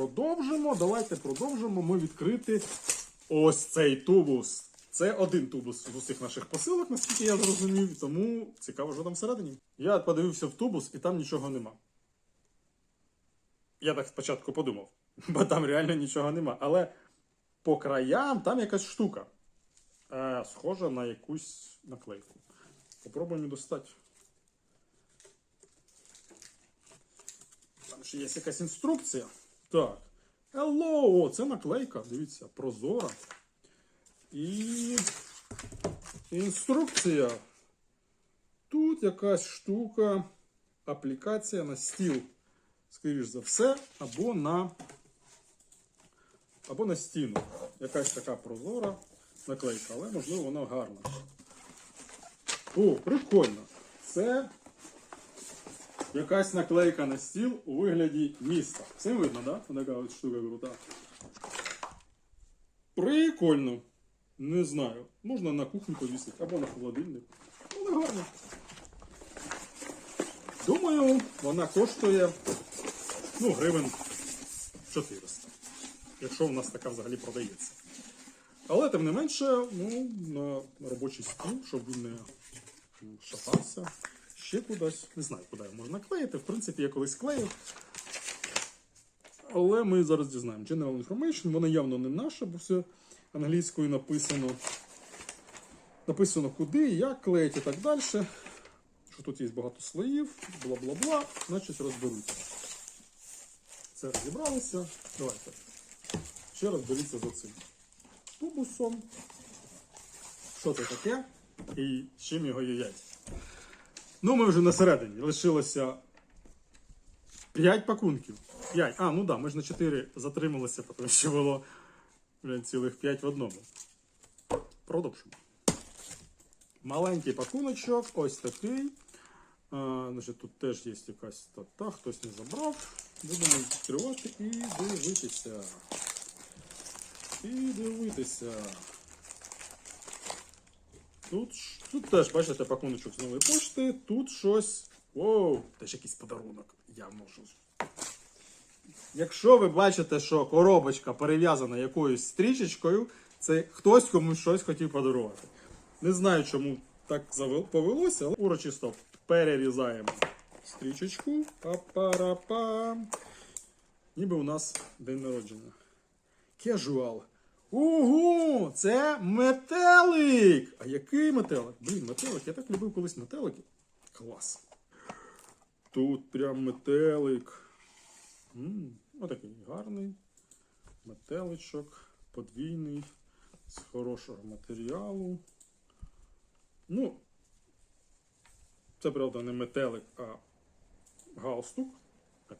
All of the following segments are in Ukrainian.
продовжимо. Давайте продовжимо ми відкрити ось цей тубус. Це один тубус з усіх наших посилок, наскільки я зрозумів, тому цікаво, що там всередині. Я подивився в тубус і там нічого нема. Я так спочатку подумав, бо там реально нічого нема. Але по краям там якась штука. Е, схожа на якусь наклейку. Попробуємо достати. Там ще є якась інструкція. Так. Hello! Це наклейка. Дивіться, прозора. І інструкція. Тут якась штука, аплікація на стіл. Скоріш за все, або на, або на стіну. Якась така прозора наклейка, але можливо вона гарна. О, прикольно. Це якась наклейка на стіл у вигляді міста. Всім видно, так? Да? Така от штука крута. Прикольно. Не знаю. Можна на кухню повісити або на холодильник. Але гарно. Думаю, вона коштує ну, гривень 400. Якщо в нас така взагалі продається. Але тим не менше, ну, на робочий стіл, щоб він не ну, шатався. Ще кудись. Не знаю, куди його можна клеїти. В принципі, я колись клеїв. Але ми зараз дізнаємо. General Information, вона явно не наша, бо все англійською написано. Написано куди, як клеїть і так далі. Що тут є багато слоїв, бла-бла-бла, значить розберуться. Це розібралися. Давайте. Ще раз беріться за цим тубусом. Що це таке? І чим його їдять? Ну, ми вже на середині. Лишилося 5 пакунків. 5. А, ну так, да, ми ж на 4 затрималися, тому що було блін, цілих 5 в одному. Продовжимо. Маленький пакуночок, ось такий. А, значить, тут теж є якась та, хтось не забрав. Будемо відкривати і дивитися. І дивитися. Тут, тут теж, бачите, пакуночок з нової пошти. Тут щось. Воу, теж якийсь подарунок. Явно щось. Якщо ви бачите, що коробочка перев'язана якоюсь стрічечкою, це хтось комусь щось хотів подарувати. Не знаю, чому так повелося, але урочисто перерізаємо стрічечку. Па-па-ра-пам. Ніби у нас день народження. Casual. Ого! Це метелик! А який метелик? Блін, метелик. Я так любив колись метелики. Клас. Тут прям метелик. м отакий гарний. Метеличок. Подвійний. З хорошого матеріалу. Ну, це правда не метелик, а галстук.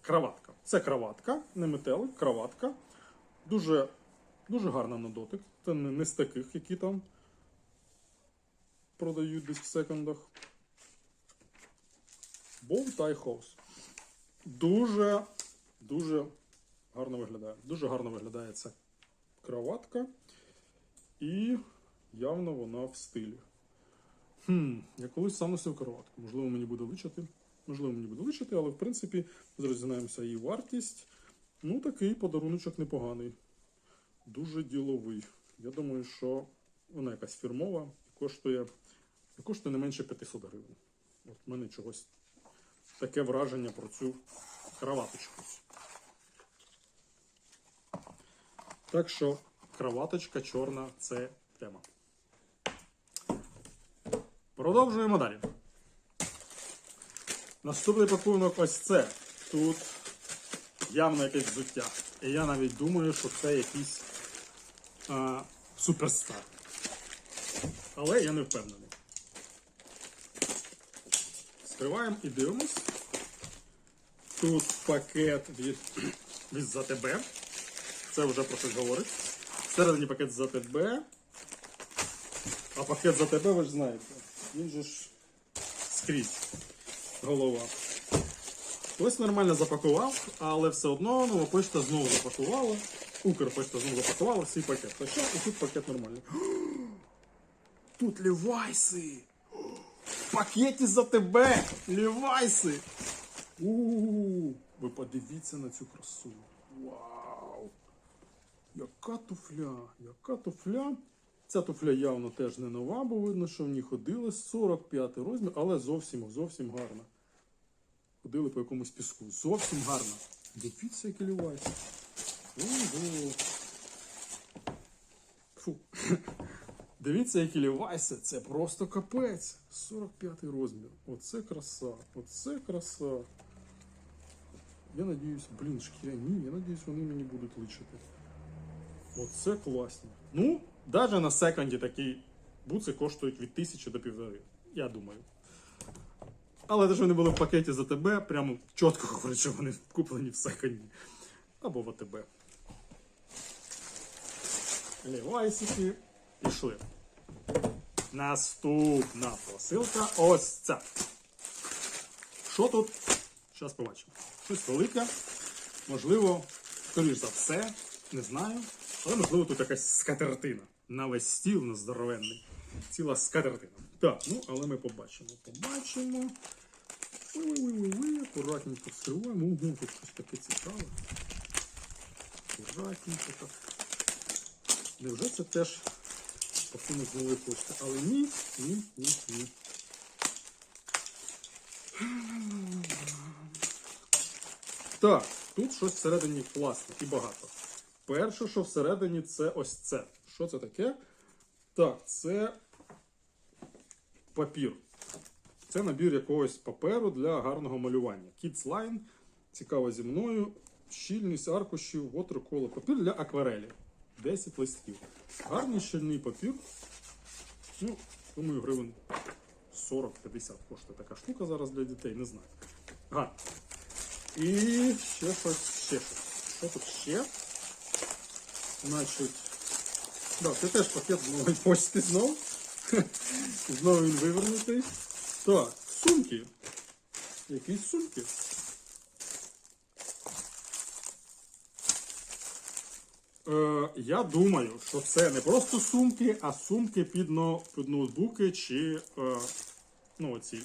Краватка. Це краватка, не метелик, краватка. Дуже, дуже гарна на дотик. Це не, з таких, які там продають десь в секондах. Bow Tie House. Дуже, дуже гарно виглядає. Дуже гарно виглядає ця краватка. І явно вона в стилі. Хм, я колись сам носив кроватку. Можливо, мені буде личити. Можливо, мені буде личити, але в принципі зрозуміємося її вартість. Ну, такий подаруночок непоганий. Дуже діловий. Я думаю, що вона якась фірмова і коштує, і коштує не менше 500 гривень. От в мене чогось таке враження про цю кроваточку. Так що кроваточка чорна це тема. Продовжуємо далі. Наступний пакунок ось це. Тут явно якесь взуття. І я навіть думаю, що це якийсь а, суперстар. Але я не впевнений. Скриваємо і дивимось. Тут пакет від, від ЗТБ. Це вже про щось говорить. Всередині пакет з АТБ. А пакет за тебе, ви ж знаєте. Він же ж скрізь голова. Хтось нормально запакував, але все одно нова почта знову запакувала. Укрпочта знову запакувала свій пакет. Що? І тут пакет нормальний. Тут лівайси! В пакеті за тебе! Лівайси! У-у-у! Ви подивіться на цю красу. Вау! Яка туфля? Яка туфля? Ця туфля явно теж не нова, бо видно, що в ній ходили 45 розмір, але зовсім зовсім гарна. Ходили по якомусь піску. Зовсім гарна. Дивіться, які лівайся. Ого. Фу. Дивіться, які лівайся. Це просто капець. 45 розмір. Оце краса. Оце краса. Я надіюсь, блін, шкіряні, я надіюсь, вони мені будуть личити. Оце класно. Ну, навіть на секонді такі буци коштують від тисячі до півтори. Я думаю. Але те, що вони були в пакеті за тебе, прямо чітко говорить, що вони куплені в секонді. Або в АТБ. Лівайсики пішли. Наступна посилка ось ця. Що тут? Зараз побачимо. Щось велике. Можливо, скоріш за все, не знаю. Але можливо тут якась скатертина. На весь стіл на здоровенний. Ціла скатертина. Так, ну але ми побачимо. Побачимо. Ой-ой-ой, акуратненько вскриваємо. Ого, тут щось таке цікаве. Акуратненько так. Невже це теж пакунок з нової пошти? Але ні, ні, ні, ні. Так, тут щось всередині класне і багато. Перше, що всередині, це ось це. Що це таке? Так, це папір. Це набір якогось паперу для гарного малювання. Kids Line, цікаво зі мною. Щільність аркушів, watercolor. Папір для акварелі. 10 листків. Гарний щільний папір. Ну, думаю, гривень 40-50 коштує така штука зараз для дітей, не знаю. Гарно. І ще щось, ще щось. Що тут ще? Значить, да, це теж пакет нової почти знов. Знову він вивернутий. Так, сумки. Якісь сумки. Е, я думаю, що це не просто сумки, а сумки під, но, під ноутбуки чи е, ну, оці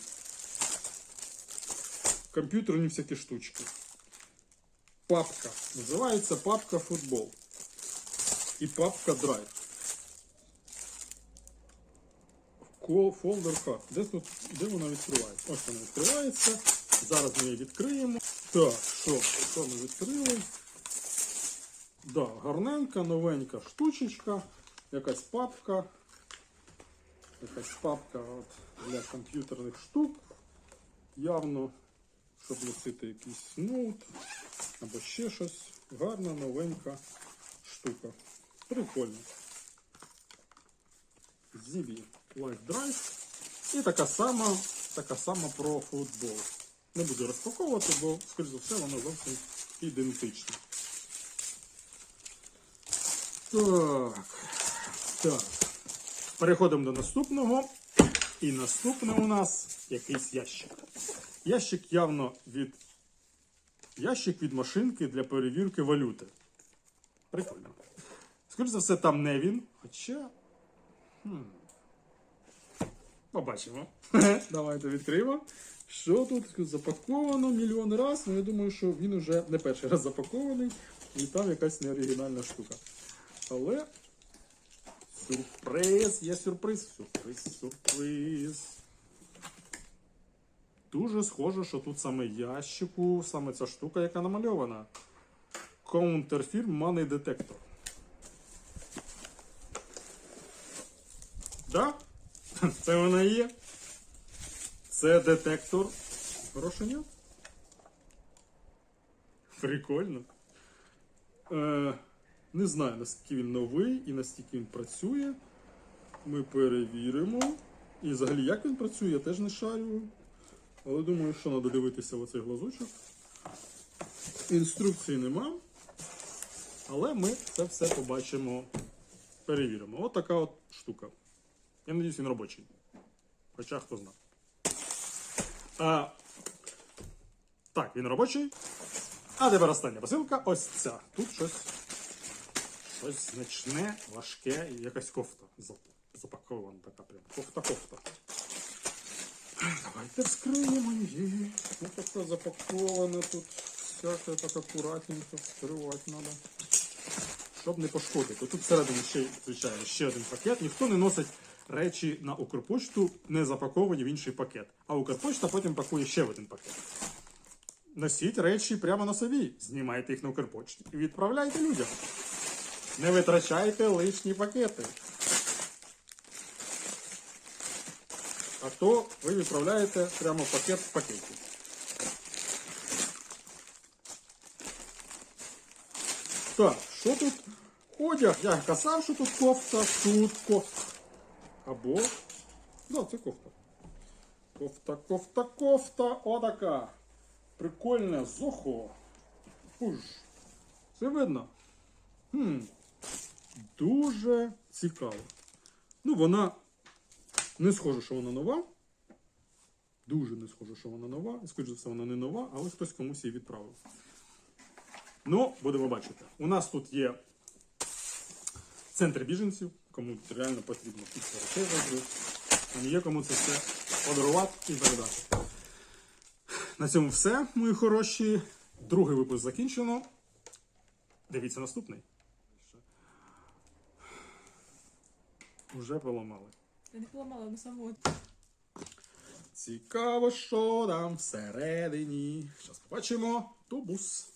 комп'ютерні всякі штучки. Папка. Називається папка футбол. І папка драйв. Folder. Де тут, де вона відкривається? Ось вона відкривається. Зараз ми її відкриємо. Так, що? Що ми відкрили? Да, гарненька, новенька штучечка, якась папка. Якась папка от, для комп'ютерних штук. Явно, щоб носити якийсь ноут або ще щось. Гарна, новенька штука. Прикольно. Life Drive. І така сама, така сама про футбол. Не буду розпаковувати, бо, скоріш за все, воно зовсім ідентичне. Так. Так. Переходимо до наступного. І наступне у нас якийсь ящик. Ящик явно від. Ящик від машинки для перевірки валюти. Прикольно. Скоріше за все, там не він. Хоча. Хм. Побачимо. Давайте відкриємо. Що тут запаковано мільйон раз. Ну я думаю, що він уже не перший раз запакований. І там якась неоригінальна штука. Але сюрприз, є сюрприз, сюрприз, сюрприз. Дуже схоже, що тут саме ящику, саме ця штука, яка намальована. Counterfirm Money Detector. Да? Це вона є. Це детектор грошення. Прикольно. Е, не знаю, наскільки він новий і наскільки він працює. Ми перевіримо. І взагалі, як він працює, я теж не шарю. Але думаю, що треба дивитися в оцей глазочок. Інструкції нема. Але ми це все побачимо, перевіримо. От така от штука. Я надіюсь, він робочий. Хоча хто знає. А, так, він робочий. А тепер остання посилка. Ось ця. Тут щось. Щось значне, важке і якась кофта. Зап- Запакована така прям. Кофта-кофта. Давайте вскриємо її. Ну така запакована тут. Всяке так акуратненько вскривати треба. щоб не пошкодити. Тут всередині ще, звичайно, ще один пакет. Ніхто не носить речі на Укрпочту, не запаковані в інший пакет. А Укрпочта потім пакує ще в один пакет. Носіть речі прямо на собі, знімайте їх на Укрпочті і відправляйте людям. Не витрачайте лишні пакети. А то ви відправляєте прямо пакет в пакеті. Так, що тут? Одяг. Я казав, що тут кофта, тут кофта. Або. Да, це кофта. Кофта, кофта, кофта. Отака. Прикольна зохо. Пуж. Все видно? Хм. Дуже цікаво. Ну, вона не схоже, що вона нова. Дуже не схоже, що вона нова. І скоріше за все, вона не нова, але хтось комусь її відправив. Ну, будемо бачити. У нас тут є центр біженців, кому реально потрібно речей завжди. А не є кому це все подарувати і передати. На цьому все, мої хороші. Другий випуск закінчено. Дивіться наступний. Уже поламали. Я не поламала на самому. Цікаво, що там всередині. Зараз побачимо. Тубус.